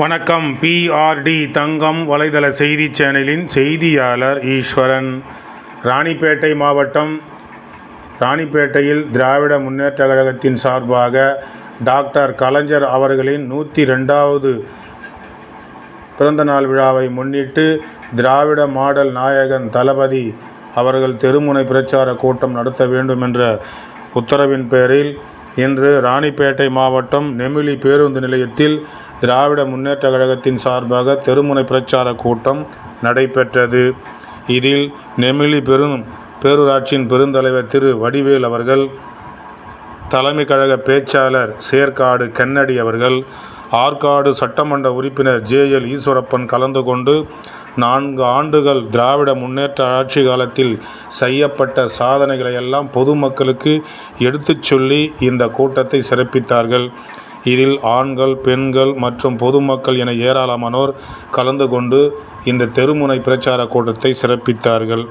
வணக்கம். பிஆர்டி தங்கம் வலைதள செய்தி சேனலின் செய்தியாளர் ஈஸ்வரன். ராணிப்பேட்டை மாவட்டம் ராணிப்பேட்டையில் திராவிட முன்னேற்ற கழகத்தின் சார்பாக டாக்டர் கலைஞர் அவர்களின் நூற்றி ரெண்டாவது பிறந்தநாள் விழாவை முன்னிட்டு திராவிட மாடல் நாயகன் தளபதி அவர்கள் தெருமுனை பிரச்சார கூட்டம் நடத்த வேண்டும் என்ற உத்தரவின் பேரில் இன்று ராணிப்பேட்டை மாவட்டம் நெமிலி பேருந்து நிலையத்தில் திராவிட முன்னேற்ற கழகத்தின் சார்பாக தெருமுனை பிரச்சார கூட்டம் நடைபெற்றது. இதில் நெமிலி பெரும் பேரூராட்சியின் பெருந்தலைவர் திரு வடிவேல் அவர்கள் தலைமை கழக பேச்சாளர் சேர்க்காடு கென்னடி அவர்கள் ஆற்காடு சட்டமன்ற உறுப்பினர் ஜேஎல் ஈஸ்வரப்பன் கலந்து கொண்டு நான்கு ஆண்டுகள் திராவிட முன்னேற்ற ஆட்சி காலத்தில் செய்யப்பட்ட சாதனைகளை எல்லாம் பொதுமக்களுக்கு எடுத்துச் சொல்லி இந்த கூட்டத்தை சிறப்பித்தார்கள். இதில் ஆண்கள் பெண்கள் மற்றும் பொதுமக்கள் என ஏராளமானோர் கலந்து கொண்டு இந்த தெருமுனை பிரச்சார கூட்டத்தை சிறப்பித்தார்கள்.